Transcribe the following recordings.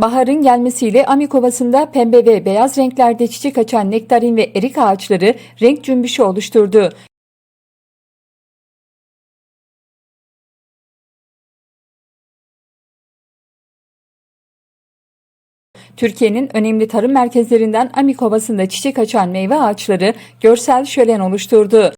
Baharın gelmesiyle Amik Ovası'nda pembe ve beyaz renklerde çiçek açan nektarin ve erik ağaçları renk cümbüşü oluşturdu. Türkiye'nin önemli tarım merkezlerinden Amik Ovası'nda çiçek açan meyve ağaçları görsel şölen oluşturdu.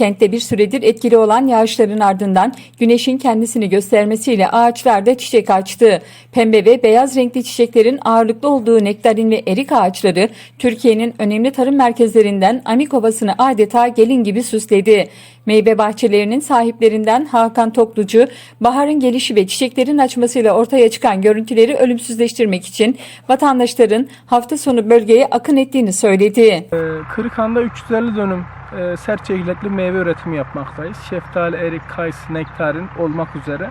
Kentte bir süredir etkili olan yağışların ardından güneşin kendisini göstermesiyle ağaçlarda çiçek açtı. Pembe ve beyaz renkli çiçeklerin ağırlıklı olduğu nektarin ve erik ağaçları Türkiye'nin önemli tarım merkezlerinden Amik Ovası'nı adeta gelin gibi süsledi. Meyve bahçelerinin sahiplerinden Hakan Toklucu, baharın gelişi ve çiçeklerin açmasıyla ortaya çıkan görüntüleri ölümsüzleştirmek için vatandaşların hafta sonu bölgeye akın ettiğini söyledi. Ee, Kırıkhan'da 350 dönüm e, sert çekirdekli meyve üretimi yapmaktayız. Şeftali, erik, kayısı, nektarin olmak üzere.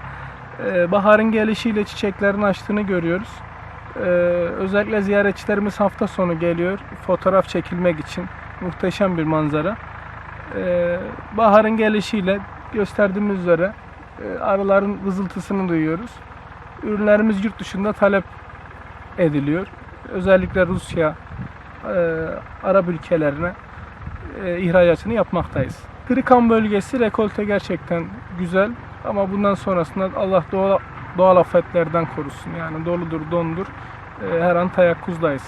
Ee, Baharın gelişiyle çiçeklerin açtığını görüyoruz. Ee, Özellikle ziyaretçilerimiz hafta sonu geliyor fotoğraf çekilmek için. Muhteşem bir manzara. Ee, Baharın gelişiyle gösterdiğimiz üzere e, arıların vızıltısını duyuyoruz. Ürünlerimiz yurt dışında talep ediliyor. Özellikle Rusya, e, Arap ülkelerine e, ihracatını yapmaktayız. Kırıkan bölgesi rekolte gerçekten güzel ama bundan sonrasında Allah doğal, doğal afetlerden korusun. Yani doludur, dondur. E, her an teyakkuzdayız.